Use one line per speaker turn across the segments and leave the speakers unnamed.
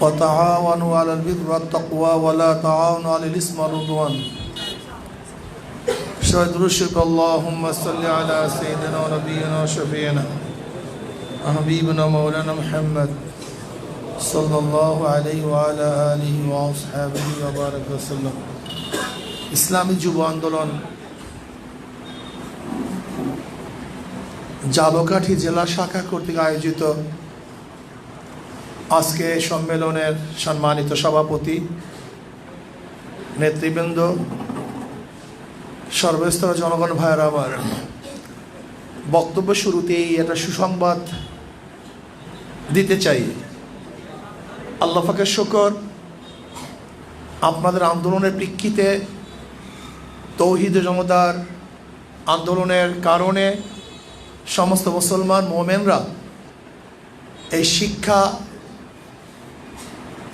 وتعاونوا على البر والتقوى ولا تعاونوا على الإثم والعدوان شهد رشك اللهم صل على سيدنا ونبينا وشفينا وحبيبنا مولانا محمد صلى الله عليه وعلى آله وأصحابه وبارك وسلم ইসলামী যুব আন্দোলন জালকাঠি জেলা শাখা কর্তৃক আয়োজিত আজকে সম্মেলনের সম্মানিত সভাপতি, নেতৃবৃন্দ সর্বস্তর জনগণ ভাইয়ের আমার। বক্তব্য শুরুতেই একটা সুসংবাদ দিতে চাই। আল্লাহ ফাকের শকর, আপনাদের আন্দোলনের প্রেক্ষিতে তৌহিদ জমদার আন্দোলনের কারণে সমস্ত মুসলমান মোমেনরা এই শিক্ষা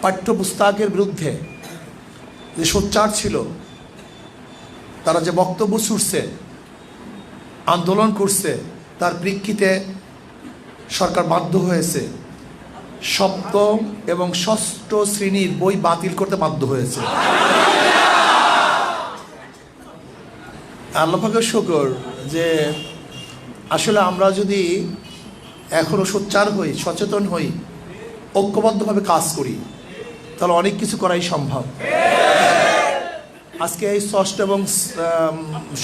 পাঠ্যপুস্তকের বিরুদ্ধে যে সোচ্চার ছিল, তারা যে বক্তব্য ছুটছে, আন্দোলন করছে, তার প্রেক্ষিতে সরকার বাধ্য হয়েছে, সপ্তম এবং ষষ্ঠ শ্রেণির বই বাতিল করতে বাধ্য হয়েছে। আল্লাহাকে শুকর যে আসলে আমরা যদি এখনও সোচ্চার হই, সচেতন হই, ঐক্যবদ্ধভাবে কাজ করি তাহলে অনেক কিছু করাই সম্ভব। আজকে এই ষষ্ঠ এবং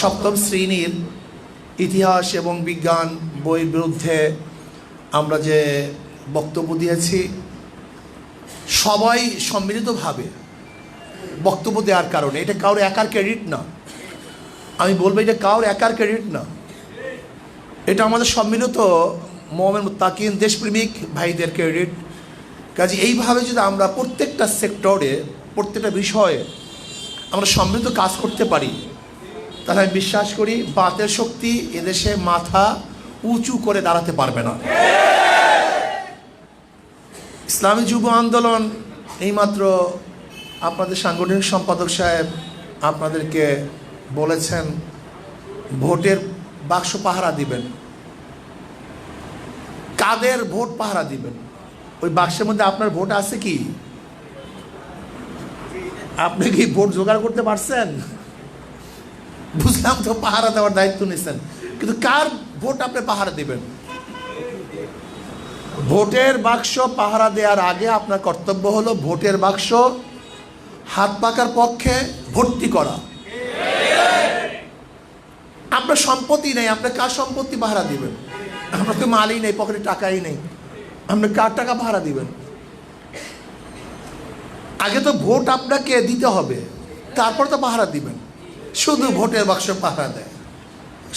সপ্তম শ্রেণির ইতিহাস এবং বিজ্ঞান বইয়ের বিরুদ্ধে আমরা যে বক্তব্য দিয়েছি, সবাই সম্মিলিতভাবে বক্তব্য দেওয়ার কারণে, এটা কারোর একার ক্রেডিট না। আমি বলব এটা কারোর একার ক্রেডিট না। এটা আমাদের সম্মিলিত মোহামের তাকিন দেশপ্রেমিক ভাইদের ক্রেডিট। কাজে এইভাবে যদি আমরা প্রত্যেকটা সেক্টরে প্রত্যেকটা বিষয়ে আমরা সমৃদ্ধ কাজ করতে পারি। তাহলে আমি বিশ্বাস করি, বাতের শক্তি এদেশে মাথা উঁচু করে দাঁড়াতে পারবে না। ইসলামী যুব আন্দোলন এইমাত্র আপনাদের সাংগঠনিক সম্পাদক সাহেব আপনাদেরকে বলেছেন, ভোটের বাক্স পাহারা দিবেন। কাদের ভোট পাহারা দিবেন? ওই বাক্সের মধ্যে আপনার ভোট আছে কি? আপনি কি ভোট জোগাড় করতে পারছেন? বুঝলাম তো পাহারা দেওয়ার দায়িত্ব নিচ্ছেন কিন্তু কার ভোট আপনি পাহারা দিবেন? ভোটের বাক্স পাহারা দেওয়ার আগে আপনার কর্তব্য হলো ভোটের বাক্স হাত পাকার পক্ষে ভর্তি করা। আপনার সম্পত্তি নেই, আপনি কার সম্পত্তি পাহারা দিবেন? আপনার তো মালই নেই, পকেটে টাকাই নেই। আপনি কার টাকা পাহারা দিবেন? আগে তো ভোট আপনাকে দিতে হবে, তারপর তো পাহারা দিবেন। শুধু ভোটের বাক্স পাহারা দেয়।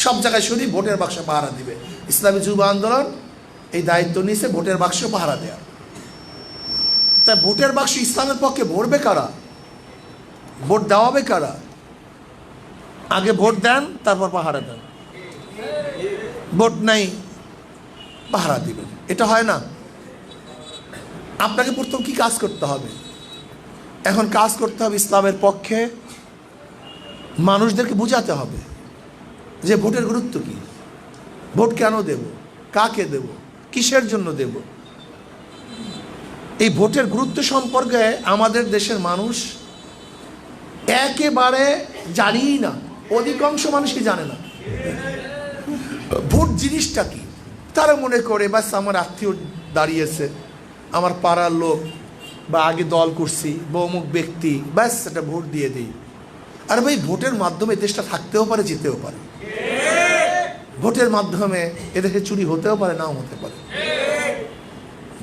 সব জায়গায় শুধু ভোটের বাক্স পাহারা দিবে। ইসলামী যুব আন্দোলন এই দায়িত্ব নিয়েছে ভোটের বাক্স পাহারা দেয়া তাই ভোটের বাক্স ইসলামের পক্ষে ভরবে কারা? ভোট দেওয়াবে কারা? আগে ভোট দেন, তারপর পাহারা দেন। ভোট নাই, পাহারা দিবেন। এটা হয় না। আপনাকে প্রথম কি কাজ করতে হবে? এখন কাজ করতে হবে ইসলামের পক্ষে। মানুষদেরকে বোঝাতে হবে যে ভোটের গুরুত্ব কি। ভোট কেন দেব? কাকে দেব? কিসের জন্য দেব? এই ভোটের গুরুত্ব সম্পর্কে আমাদের দেশের মানুষ একেবারে জানিই না। অধিকাংশ মানুষই জানে না। ভোট জিনিসটা কি? তারা মনে করে, বাস আমার আত্মীয় দাঁড়িয়েছে। আমার পাড়ার লোক বা আগে দল করছি বা অমুক ব্যক্তি, ব্যাস, একটা ভোট দিয়ে দিই। আর ভাই, ভোটের মাধ্যমে দেশটা থাকতেও পারে যেতেও পারে। ভোটের মাধ্যমে এদেশে চুরি হতেও পারে, নাও হতে পারে।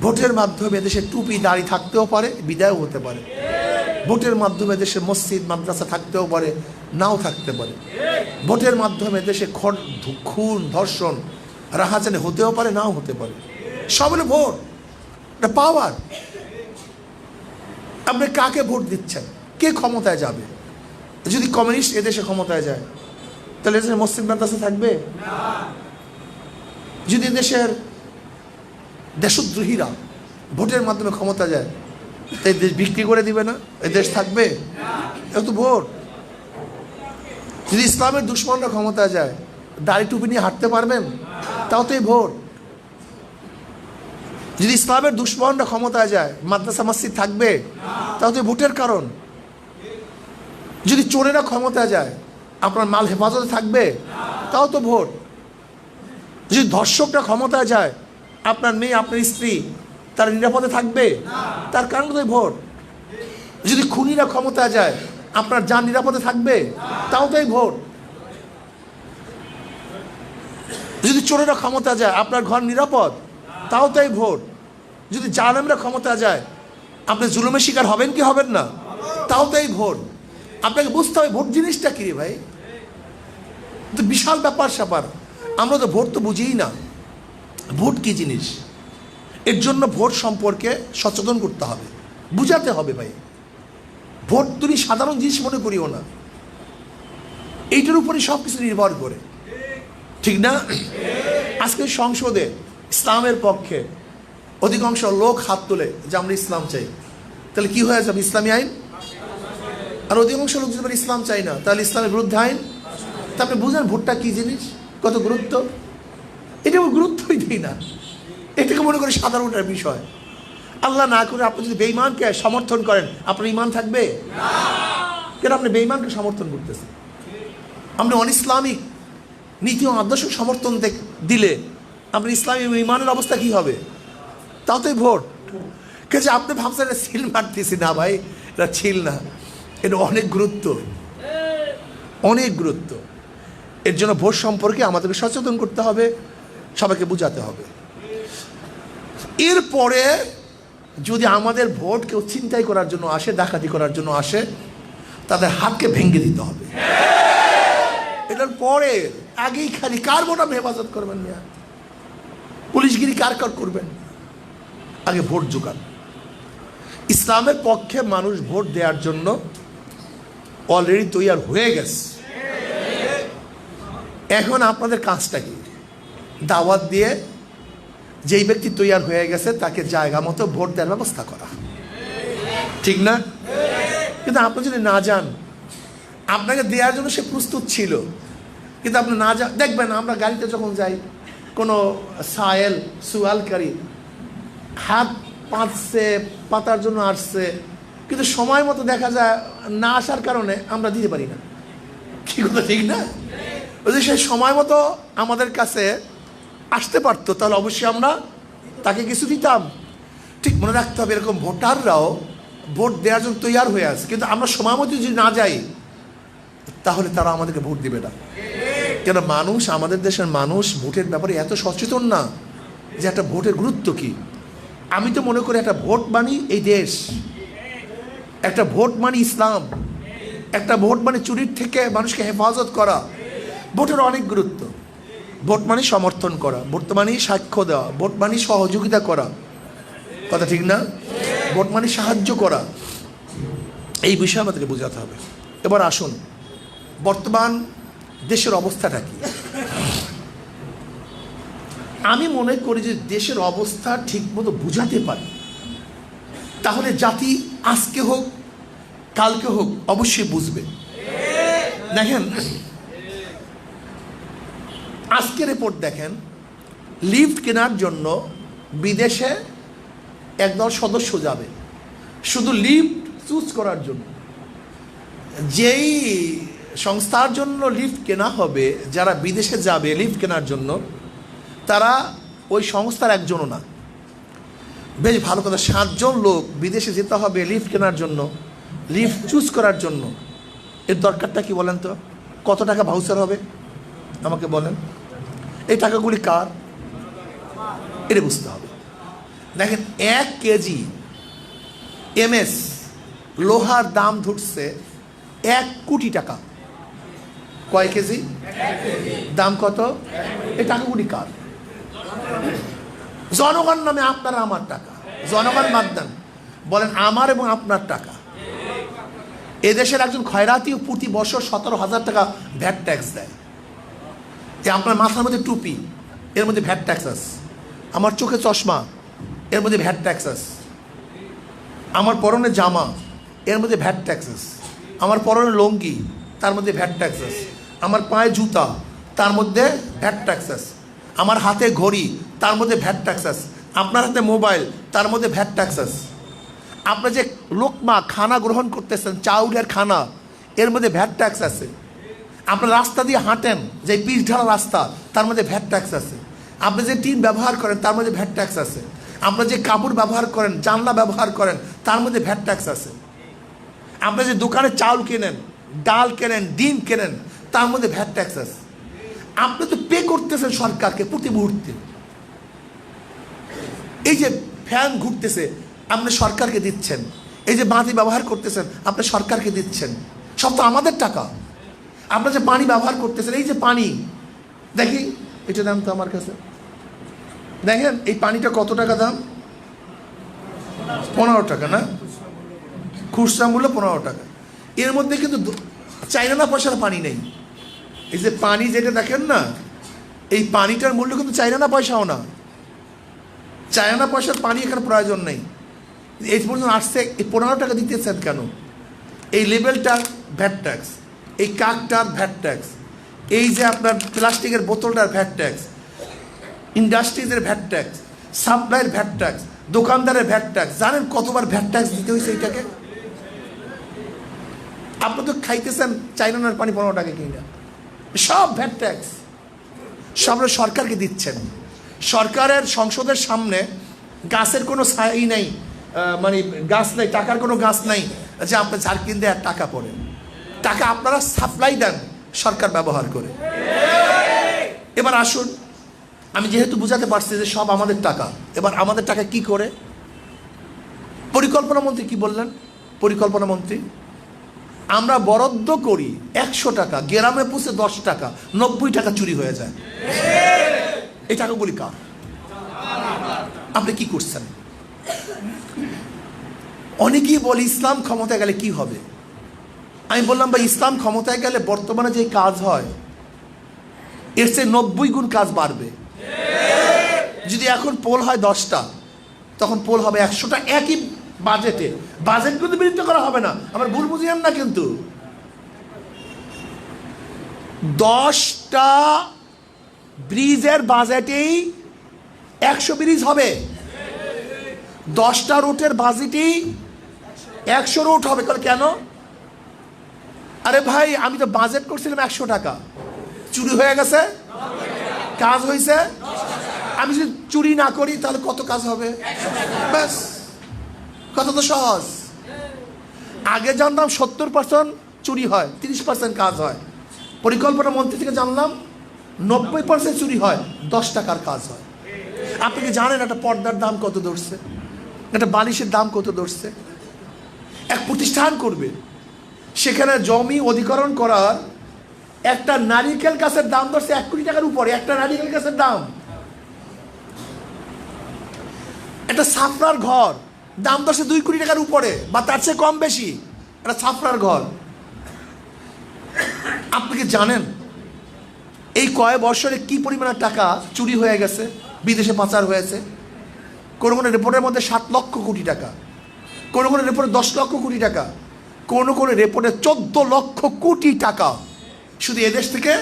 ভোটের মাধ্যমে দেশে টুপি, দাড়ি থাকতেও পারে, বিদায়ও হতে পারে। ভোটের মাধ্যমে দেশে মসজিদ, মাদ্রাসা থাকতেও পারে, নাও থাকতে পারে। ভোটের মাধ্যমে দেশে খুন, ধর্ষণ, রাহাজানি হতেও পারে, নাও হতে পারে। সব ভোট। এটা পাওয়ার আপনি কাকে ভোট দিচ্ছেন? কে ক্ষমতায় যাবে? যদি কমিউনিস্ট এদেশে ক্ষমতায় যায়, তাহলে এদেশে মসজিদ মাদ্রাসা থাকবে? যদি দেশের দেশদ্রোহীরা ভোটের মাধ্যমে ক্ষমতা যায় এই দেশ বিক্রি করে দিবে না? এই দেশ থাকবে? এ তো ভোট। যদি ইসলামের দুশ্মনরা ক্ষমতা যায়, দাড়ি টুপি নিয়ে হাঁটতে পারবেন? তাও তো এই ভোট। যদি ইসলামের দুশ্মনরা ক্ষমতায় যায়, মাদ্রাসা, মসজিদ থাকবে তাও তো ভোটের কারণ। যদি চোরেরা ক্ষমতায় যায়, আপনার মাল হেফাজতে থাকবে, তাও তো ভোট। যদি ধর্ষকরা ক্ষমতায় যায়, আপনার মেয়ে, আপনার স্ত্রী, তার নিরাপদে থাকবে, তার কারণ তো ভোট। যদি খুনিরা ক্ষমতায় যায়, আপনার যান নিরাপদে থাকবে, তাও তো এই ভোট। যদি চোরেরা ক্ষমতা যায়, আপনার ঘর নিরাপদ তাও তাই ভোট। যদি জালেমরা ক্ষমতা যায়, আপনি জুলুমের শিকার হবেন কি হবেন না? তাও তাই ভোট। আপনাকে বুঝতে হবে, ভোট জিনিসটা কি ভাই? বিশাল ব্যাপার স্যাপার। আমরা তো ভোট তো বুঝিই না। ভোট কি জিনিস? এর জন্য ভোট সম্পর্কে সচেতন করতে হবে। বুঝাতে হবে ভাই। ভোট তুমি সাধারণ জিনিস মনে করিও না। এইটার উপরে সব কিছু নির্ভর করে। ঠিক না? আজকে সংসদে ইসলামের পক্ষে অধিকাংশ লোক হাত তোলে যে আমরা ইসলাম চাই। তাহলে কি হয়ে যাবে ইসলামী আইন? আর অধিকাংশ লোক যদি ইসলাম চাই না তাহলে ইসলামের বিরুদ্ধে আইন? তা আপনি বুঝেন ভোটটা কি জিনিস? কত গুরুত্ব? এটা গুরুত্বই দিই না। এটাকে মনে করি সাধারণ একটা বিষয়। আল্লাহ না করে আপনি যদি বেইমানকে সমর্থন করেন আপনার ইমান থাকবে? কেন আপনি বেইমানকে সমর্থন করতেছেন? আপনি অন ইসলামিক নীতি ও আদর্শ সমর্থন দিলে আপনার ইসলামী ইমানের অবস্থা কি হবে? তাও তো ভোট। কিন্তু আপনি ভাবছেন এটা ছিল মারতেছি, না ভাই, এটা ছিল না। এটা অনেক গুরুত্ব। অনেক গুরুত্ব। এর জন্য ভোট সম্পর্কে আমাদেরকে সচেতন করতে হবে, সবাইকে বোঝাতে হবে। এরপরে যদি আমাদের ভোট কেউ চিন্তাই করার জন্য আসে, ডাকাতি করার জন্য আসে, তাদের হাতকে ভেঙে দিতে হবে। এটার পরে আগেই খালি কার আপনি হেফাজত করবেন না পুলিশগিরি কার কার করবেন? আগে ভোট জোগান। ইসলামের পক্ষে মানুষ ভোট দেওয়ার জন্য অলরেডি তৈয়ার হয়ে গেছে। এখন আপনাদের কাজটা কি? দাওয়াত দিয়ে যেই ব্যক্তি তৈয়ার হয়ে গেছে, তাকে জায়গা মতো ভোট দেওয়ার ব্যবস্থা করা। ঠিক না? কিন্তু আপনি যদি না যান, আপনাকে দেওয়ার জন্য সে প্রস্তুত ছিল। কিন্তু আপনি না যা দেখবেন আমরা গাড়িতে যখন যাই কোনো সায়েল সুয়ালকারী হাত পাতছে, পাতার জন্য আসছে, কিন্তু সময় মতো দেখা যায় না আসার কারণে আমরা দিতে পারি না। কি কথা, ঠিক না? যদি সে সময় মতো আমাদের কাছে আসতে পারতো, তাহলে অবশ্যই আমরা তাকে কিছু দিতাম। ঠিক মনে রাখতে হবে, এরকম ভোটাররাও ভোট দেওয়ার জন্য তৈয়ার হয়ে আছে। কিন্তু আমরা সময় মতো যদি না যাই, তাহলে তারা আমাদেরকে ভোট দিবে না। কেন মানুষ, আমাদের দেশের মানুষ ভোটের ব্যাপারে এত সচেতন না যে একটা ভোটের গুরুত্ব কি? আমি তো মনে করি একটা ভোট মানি এই দেশ। একটা ভোট মানি ইসলাম। একটা ভোট মানে চুরির থেকে মানুষকে হেফাজত করা। ভোটের অনেক গুরুত্ব। ভোট মানে সমর্থন করা। ভোট মানে সাক্ষ্য দেওয়া। ভোট মানে সহযোগিতা করা। কথা ঠিক না? ভোট মানে সাহায্য করা। এই বিষয়ে আমাদেরকে বোঝাতে হবে। এবার আসুন। বর্তমান দেশের অবস্থাটা কি? আমি মনে করি যে দেশের অবস্থা ঠিকমতো বুঝাতে পারি। তাহলে জাতি আজকে হোক, কালকে হোক, অবশ্যই বুঝবে। দেখেন আজকে রিপোর্ট দেখেন লিফট কেনার জন্য বিদেশে একদল সদস্য যাবে। শুধু লিফট চুজ করার জন্য। যেই সংস্থার জন্য লিফট কেনা হবে, যারা বিদেশে যাবে লিফট কেনার জন্য, তারা ওই সংস্থার একজনও না। বেশ ভালো কথা, সাতজন লোক বিদেশে যেতে হবে লিফট কেনার জন্য, লিফট চুজ করার জন্য। এর দরকারটা কি বলেন তো? কত টাকা ভাউচার হবে? আমাকে বলেন। এই টাকাগুলি কার? এটা বুঝতে হবে। দেখেন, এক কেজি এমএস লোহার দাম ধরছে এক কোটি টাকা। কয় কেজি? দাম কত? এই টাকাগুলি কার? জনগণ নামে আপনার আমার টাকা। জনগণ বাদ দেন। বলেন, আমার এবং আপনার টাকা। এদেশের একজন খয়রাতিও প্রতি বছর সতেরো হাজার টাকা ভ্যাট ট্যাক্স দেয়। এ আপনার মাথার মধ্যে টুপি, এর মধ্যে ভ্যাট ট্যাক্স আছে। আমার চোখে চশমা, এর মধ্যে ভ্যাট ট্যাক্স আছে। আমার পরনে জামা, এর মধ্যে ভ্যাট ট্যাক্স আছে। আমার পরনে লঙ্গি, তার মধ্যে ভ্যাট ট্যাক্স আছে। আমার পায়ে জুতা, তার মধ্যে ভ্যাট ট্যাক্স আছে আমার হাতে ঘড়ি, তার মধ্যে ভ্যাট ট্যাক্স আছে আপনার হাতে মোবাইল, তার মধ্যে ভ্যাট ট্যাক্স আছে আপনি যে লোকমা খানা গ্রহণ করতেছেন, চাউলের খানা, এর মধ্যে ভ্যাট ট্যাক্স আছে আপনার রাস্তা দিয়ে হাঁটেন, যে পিচ ঢালা রাস্তা, তার মধ্যে ভ্যাট ট্যাক্স আছে আপনি যে টিন ব্যবহার করেন, তার মধ্যে ভ্যাট ট্যাক্স আছে আপনার যে কাপড় ব্যবহার করেন, জানলা ব্যবহার করেন, তার মধ্যে ভ্যাট ট্যাক্স আছে আপনি যে দোকানে চাউল কেনেন, ডাল কেনেন, ডিম কেনেন তার মধ্যে ভ্যাট ট্যাক্স আছে। আপনি তো পে করতেছেন সরকারকে প্রতি মুহূর্তে। এই যে ফ্যান ঘুরতেছে, আপনি সরকারকে দিচ্ছেন। এই যে বাতি ব্যবহার করতেছেন, আপনি সরকারকে দিচ্ছেন। সব তো আমাদের টাকা। আপনার যে পানি ব্যবহার করতেছেন, এই যে পানি। দেখি, এটা দাম তো আমার কাছে। দেখেন, এই পানিটা কত টাকা দাম? পনেরো টাকা, না? খুচরা মূল্য পনেরো টাকা। এর মধ্যে কিন্তু চাইনা পয়সার পানি নেই। এই যে পানি যেটা দেখেন না, এই পানিটার মূল্য কিন্তু চাইনা পয়সাও না। চায়না পয়সার পানি এখানে প্রয়োজন নেই। এই পর্যন্ত আসছে, এই পনেরো টাকা দিতেছেন কেন? এই লেবেলটার ভ্যাট ট্যাক্স, এই কাকটার ভ্যাট ট্যাক্স, এই যে আপনার প্লাস্টিকের বোতলটার ভ্যাট ট্যাক্স, ইন্ডাস্ট্রিজের ভ্যাট ট্যাক্স, সাপ্লাইয়ের ভ্যাট ট্যাক্স, দোকানদারের ভ্যাট ট্যাক্স, জানেন কতবার ভ্যাট ট্যাক্স দিতে হয়েছে এইটাকে? আপনি তো খাইতেছেন চাইনার পানি পনেরো টাকা কিনা। সব ভ্যাট ট্যাক্স। সব সরকারকে দিচ্ছেন। সরকারের সংসদের সামনে গাছের কোনো ছাই নাই মানে গাছ নেই, টাকার কোনো গাছ নাই যে আপনি ঝাড় কিনতে আর টাকা পড়ে। টাকা আপনারা সাপ্লাই দেন সরকার ব্যবহার করে। এবার আসুন, আমি যেহেতু বুঝাতে পারছি যে সব আমাদের টাকা, এবার আমাদের টাকা কি করে? পরিকল্পনা মন্ত্রী কি বললেন? পরিকল্পনা মন্ত্রী আমরা বরাদ্দ করি একশো টাকা, গ্রামে পুষে দশ টাকা, নব্বই টাকা চুরি হয়ে যায়। এই টাকাগুলি কার? আপনি কি করছেন? অনেকেই বলে ইসলাম ক্ষমতায় গেলে কি হবে? আমি বললাম, ভাই, ইসলাম ক্ষমতায় গেলে বর্তমানে যে কাজ হয়, এর চেয়ে নব্বই গুণ কাজ বাড়বে। যদি এখন পোল হয় দশটা, তখন পোল হবে একশোটা। একই বাজেটে। বাজেট কিন্তু বিরুদ্ধ করা হবে না। আমার ভুল বুঝিয়েন না কিন্তু। দশটা ব্রিজের বাজেটেই একশো ব্রিজ হবে। দশটা রুটের বাজেটেই একশো রুট হবে। কেন? আরে ভাই, আমি তো বাজেট করছিলাম একশো টাকা। চুরি হয়ে গেছে। কাজ হয়েছে আমি যদি চুরি না করি, তাহলে কত কাজ হবে? ব্যাস। কত তো সহজ। আগে জানতাম সত্তর পার্সেন্ট চুরি হয়, তিরিশ পার্সেন্ট কাজ হয়। পরিকল্পনা মন্ত্রী থেকে জানলাম, নব্বই পার্সেন্ট চুরি হয়, দশ টাকার কাজ হয়। আপনি কি জানেন একটা পর্দার দাম কত ধরছে একটা বালিশের দাম কত ধরছে এক প্রতিষ্ঠান করবে। সেখানে জমি অধিকরণ করার একটা নারিকেল গাছের দাম ধরছে এক কোটি টাকার উপরে, একটা নারিকেল গাছের দাম। একটা সাফরার ঘর দাম ধরছে দুই কোটি টাকার উপরে, বা তার চেয়ে কম বেশি একটা সাফরার ঘর। আপনি কি জানেন এই কয় বছরে কি পরিমাণের টাকা চুরি হয়ে গেছে, বিদেশে পাচার হয়েছে? কোনো কোনো রিপোর্টের মধ্যে সাত লক্ষ কোটি টাকা, কোনো কোনো রিপোর্টে দশ লক্ষ কোটি টাকা, কোনো কোনো রিপোর্টে চোদ্দ লক্ষ কোটি টাকা শুধু এদেশ থেকে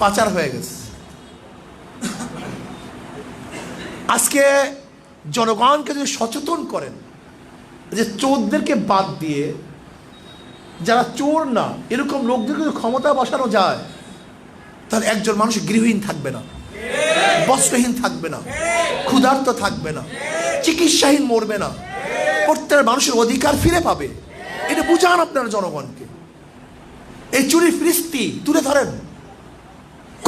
পাচার হয়ে গেছে। আজকে জনগণকে যদি সচেতন করেন যে চোরদেরকে বাদ দিয়ে যারা চোর না, এরকম লোকদেরকে যদি ক্ষমতা বসানো যায়, তাহলে একজন মানুষ গৃহহীন থাকবে না, বস্ত্রহীন থাকবে না, ক্ষুধার্ত থাকবে না, চিকিৎসাহীন মরবে না, প্রত্যেক মানুষের অধিকার ফিরে পাবে। এটা বুঝান আপনারা জনগণকে। এই চুরি ফিরিস্তি, তুলে ধরেন।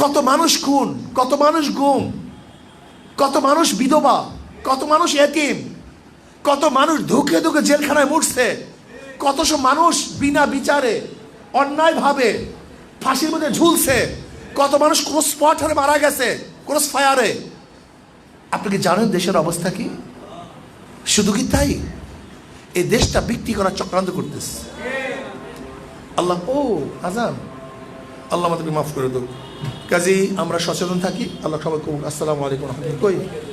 কত মানুষ খুন, কত মানুষ গুম, কত মানুষ বিধবা কত মানুষ এতিম, কত মানুষ ধুকে ধুকে জেলখানায় মরছে, কত সব মানুষ বিনা বিচারে, অন্যায়ভাবে ফাঁসির মধ্যে ঝুলছে, কত মানুষ ক্রস হারে মারা গেছে ক্রস ফায়ারে আপনি কি জানেন দেশের অবস্থা কি? শুধু কি তাই? এই দেশটা বিক্রি করার চক্রান্ত করতেছে। আল্লাহ, ও, আজান। আল্লাহ আমাদেরকে মাফ করে দেব কাজেই আমরা সচেতন থাকি। আল্লাহ সবাই কবুল আসসালামু আলাইকুম রহমতুল্লাহ।